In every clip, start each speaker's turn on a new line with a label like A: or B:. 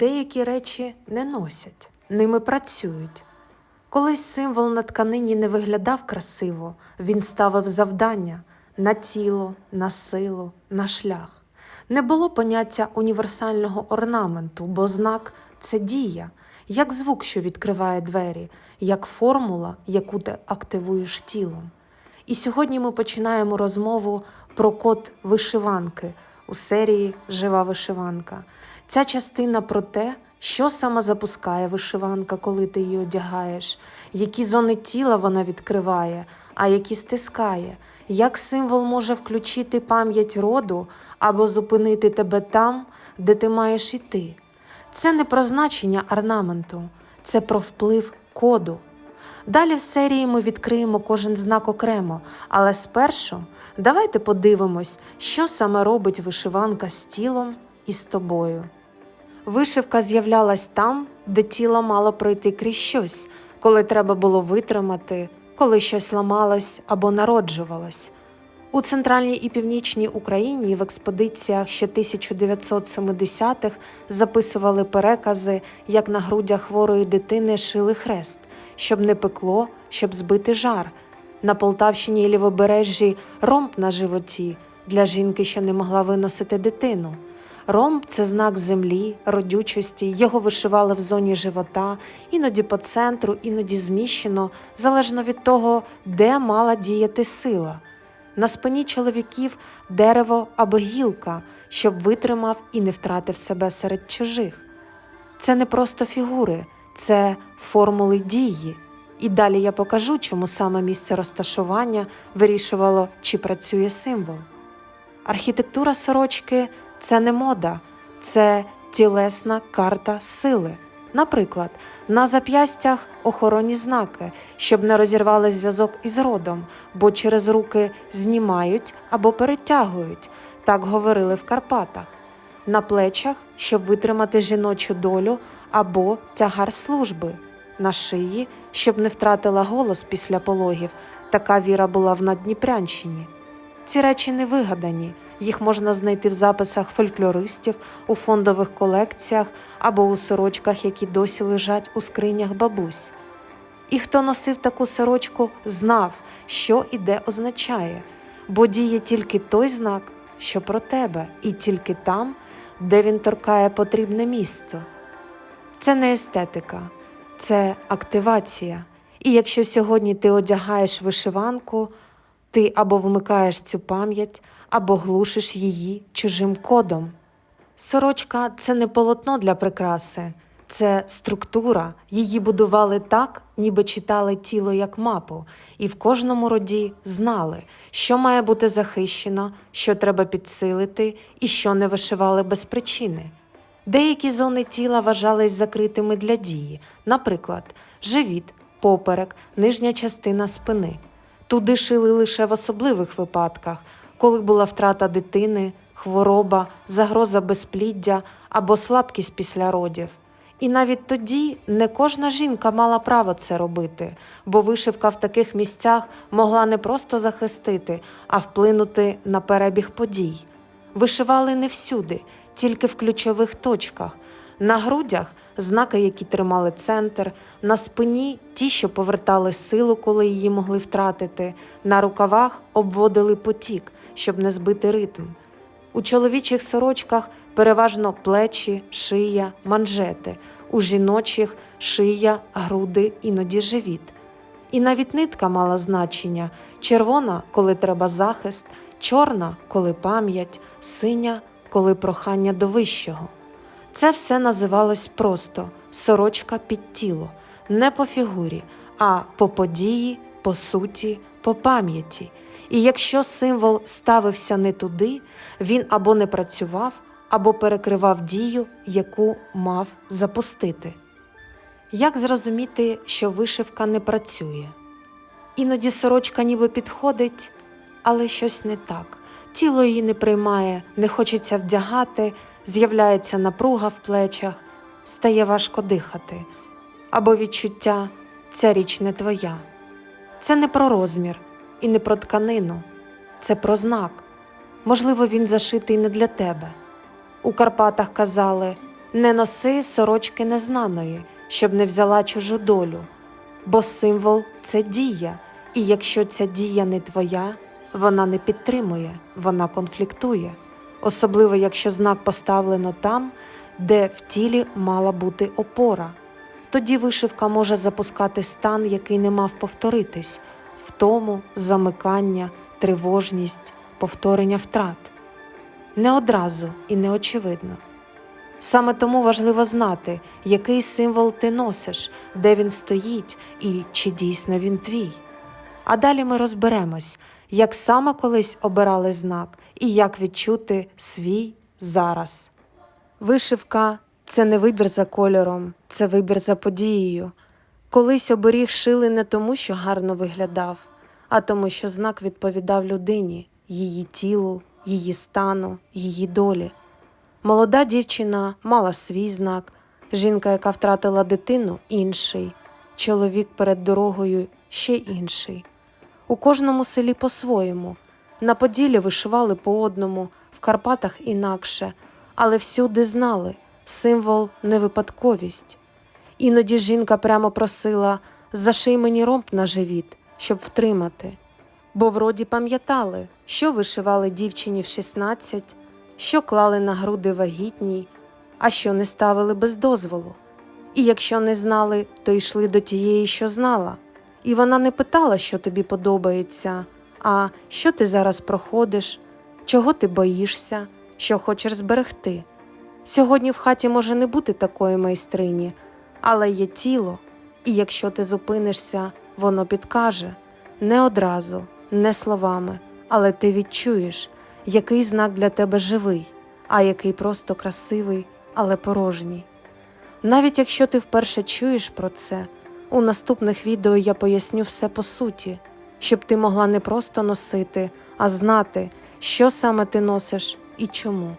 A: Деякі речі не носять, ними працюють. Колись символ на тканині не виглядав красиво, він ставив завдання на тіло, на силу, на шлях. Не було поняття універсального орнаменту, бо знак це дія, як звук, що відкриває двері, як формула, яку ти активуєш тілом. І сьогодні ми починаємо розмову про код вишиванки у серії Жива вишиванка. Ця частина про те, що саме запускає вишиванка, коли ти її одягаєш, які зони тіла вона відкриває, а які стискає, як символ може включити пам'ять роду або зупинити тебе там, де ти маєш іти. Це не про значення орнаменту, це про вплив коду. Далі в серії ми відкриємо кожен знак окремо, але спершу давайте подивимось, що саме робить вишиванка з тілом і з тобою. Вишивка з'являлась там, де тіло мало пройти крізь щось, коли треба було витримати, коли щось ламалось або народжувалось. У центральній і північній Україні в експедиціях ще 1970-х записували перекази, як на грудях хворої дитини шили хрест, щоб не пекло, щоб збити жар. На Полтавщині і Лівобережжі ромб на животі для жінки, що не могла виносити дитину. Ромб це знак землі, родючості, його вишивали в зоні живота, іноді по центру, іноді зміщено, залежно від того, де мала діяти сила. На спині чоловіків дерево або гілка, щоб витримав і не втратив себе серед чужих. Це не просто фігури, це формули дії. І далі я покажу, чому саме місце розташування вирішувало, чи працює символ. Архітектура сорочки це не мода, це тілесна карта сили. Наприклад, на зап'ястях охоронні знаки, щоб не розірвали зв'язок із родом, бо через руки знімають або перетягують, так говорили в Карпатах. На плечах, щоб витримати жіночу долю або тягар служби, на шиї, щоб не втратила голос після пологів. Така віра була в Надніпрянщині. Ці речі не вигадані, їх можна знайти в записах фольклористів, у фондових колекціях або у сорочках, які досі лежать у скринях бабусь. І хто носив таку сорочку, знав, що і де означає, бо діє тільки той знак, що про тебе, і тільки там, де він торкає потрібне місце. Це не естетика, це активація. І якщо сьогодні ти одягаєш вишиванку, ти або вмикаєш цю пам'ять, або глушиш її чужим кодом. Сорочка це не полотно для прикраси, це структура. Її будували так, ніби читали тіло як мапу, і в кожному роді знали, що має бути захищено, що треба підсилити і що не вишивали без причини. Деякі зони тіла вважались закритими для дії, наприклад, живіт, поперек, нижня частина спини. Туди шили лише в особливих випадках, коли була втрата дитини, хвороба, загроза безпліддя або слабкість після родів. І навіть тоді не кожна жінка мала право це робити, бо вишивка в таких місцях могла не просто захистити, а вплинути на перебіг подій. Вишивали не всюди, тільки в ключових точках. На грудях знаки, які тримали центр, на спині ті, що повертали силу, коли її могли втратити, на рукавах обводили потік, щоб не збити ритм. У чоловічих сорочках переважно плечі, шия, манжети, у жіночих шия, груди, іноді живіт. І навіть нитка мала значення червона, коли треба захист, чорна, коли пам'ять, синя, коли прохання до вищого. Це все називалось просто сорочка під тіло, не по фігурі, а по події, по суті, по пам'яті. І якщо символ ставився не туди, він або не працював, або перекривав дію, яку мав запустити. Як зрозуміти, що вишивка не працює? Іноді сорочка ніби підходить, але щось не так. Тіло її не приймає, не хочеться вдягати, з'являється напруга в плечах, стає важко дихати, або відчуття ця річ не твоя. Це не про розмір і не про тканину, це про знак. Можливо, він зашитий не для тебе. У Карпатах казали Не носи сорочки незнаної, щоб не взяла чужу долю, бо символ це дія, і якщо ця дія не твоя, вона не підтримує, вона конфліктує, особливо якщо знак поставлено там, де в тілі мала бути опора. Тоді вишивка може запускати стан, який не мав повторитись, втому, замикання, тривожність, повторення втрат. Не одразу і не очевидно. Саме тому важливо знати, який символ ти носиш, де він стоїть і чи дійсно він твій. А далі ми розберемось, як саме колись обирали знак і як відчути свій зараз. Вишивка це не вибір за кольором, це вибір за подією. Колись оберіг шили не тому, що гарно виглядав, а тому, що знак відповідав людині, її тілу, її стану, її долі. Молода дівчина мала свій знак, жінка, яка втратила дитину, інший, чоловік перед дорогою ще інший. У кожному селі по-своєму. На Поділлі вишивали по одному, в Карпатах інакше, але всюди знали символ не випадковість. Іноді жінка прямо просила заший мені ромб на живіт, щоб втримати. Бо вроді пам'ятали, що вишивали дівчині в 16, що клали на груди вагітній, а що не ставили без дозволу. І якщо не знали, то йшли до тієї, що знала. І вона не питала, що тобі подобається, а що ти зараз проходиш, чого ти боїшся, що хочеш зберегти. Сьогодні в хаті може не бути такої майстрині, але є тіло, і якщо ти зупинишся, воно підкаже не одразу, не словами, але ти відчуєш, який знак для тебе живий, а який просто красивий, але порожній. Навіть якщо ти вперше чуєш про це, у наступних відео я поясню все по суті, щоб ти могла не просто носити, а знати, що саме ти носиш і чому.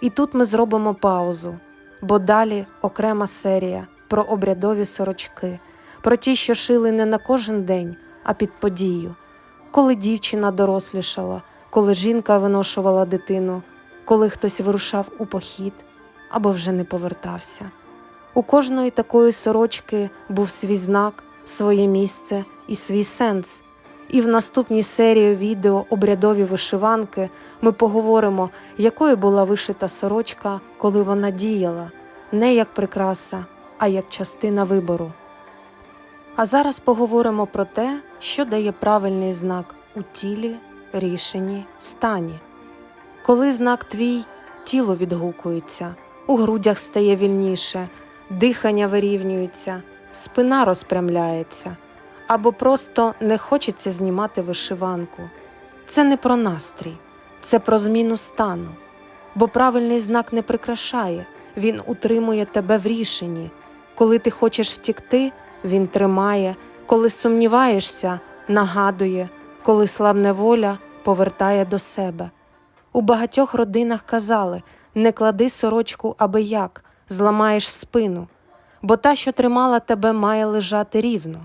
A: І тут ми зробимо паузу, бо далі окрема серія про обрядові сорочки, про ті, що шили не на кожен день, а під подію, коли дівчина дорослішала, коли жінка виношувала дитину, коли хтось вирушав у похід або вже не повертався. У кожної такої сорочки був свій знак, своє місце і свій сенс. І в наступній серії відео обрядові вишиванки ми поговоримо, якою була вишита сорочка, коли вона діяла, не як прикраса, а як частина вибору. А зараз поговоримо про те, що дає правильний знак у тілі, рішенні, стані. Коли знак твій, тіло відгукується, у грудях стає вільніше, дихання вирівнюється, спина розпрямляється, або просто не хочеться знімати вишиванку. Це не про настрій, це про зміну стану. Бо правильний знак не прикрашає, він утримує тебе в рішенні. Коли ти хочеш втікти, він тримає, коли сумніваєшся, нагадує, коли слабне воля повертає до себе. У багатьох родинах казали не клади сорочку аби як, зламаєш спину, бо та, що тримала тебе, має лежати рівно.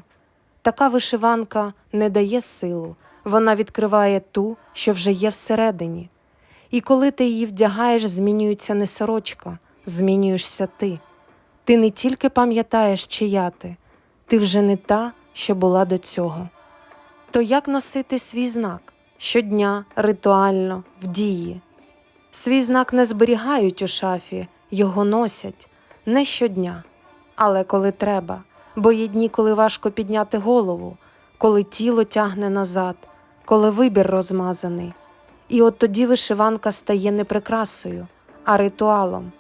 A: Така вишиванка не дає силу, вона відкриває ту, що вже є всередині. І коли ти її вдягаєш, змінюється не сорочка, змінюєшся ти. Ти не тільки пам'ятаєш, чия ти, ти вже не та, що була до цього. То як носити свій знак щодня, ритуально, в дії? Свій знак не зберігають у шафі, його носять не щодня, але коли треба, бо є дні, коли важко підняти голову, коли тіло тягне назад, коли вибір розмазаний. І от тоді вишиванка стає не прикрасою, а ритуалом,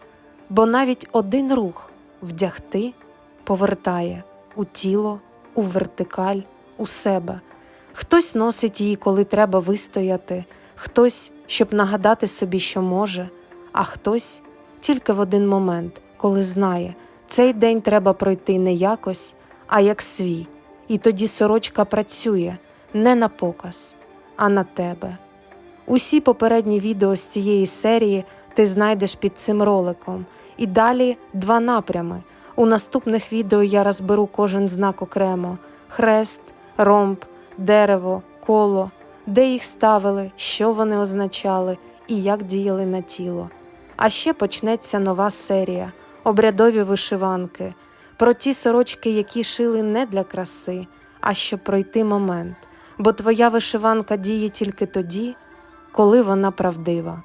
A: бо навіть один рух вдягти повертає у тіло, у вертикаль, у себе. Хтось носить її, коли треба вистояти, хтось, щоб нагадати собі, що може, а хтось тільки в один момент, коли знає, цей день треба пройти не якось, а як свій. І тоді сорочка працює не на показ, а на тебе. Усі попередні відео з цієї серії ти знайдеш під цим роликом. І далі два напрями. У наступних відео я розберу кожен знак окремо: хрест, ромб, дерево, коло, де їх ставили, що вони означали і як діяли на тіло. А ще почнеться нова серія, обрядові вишиванки, про ті сорочки, які шили не для краси, а щоб пройти момент, бо твоя вишиванка діє тільки тоді, коли вона правдива.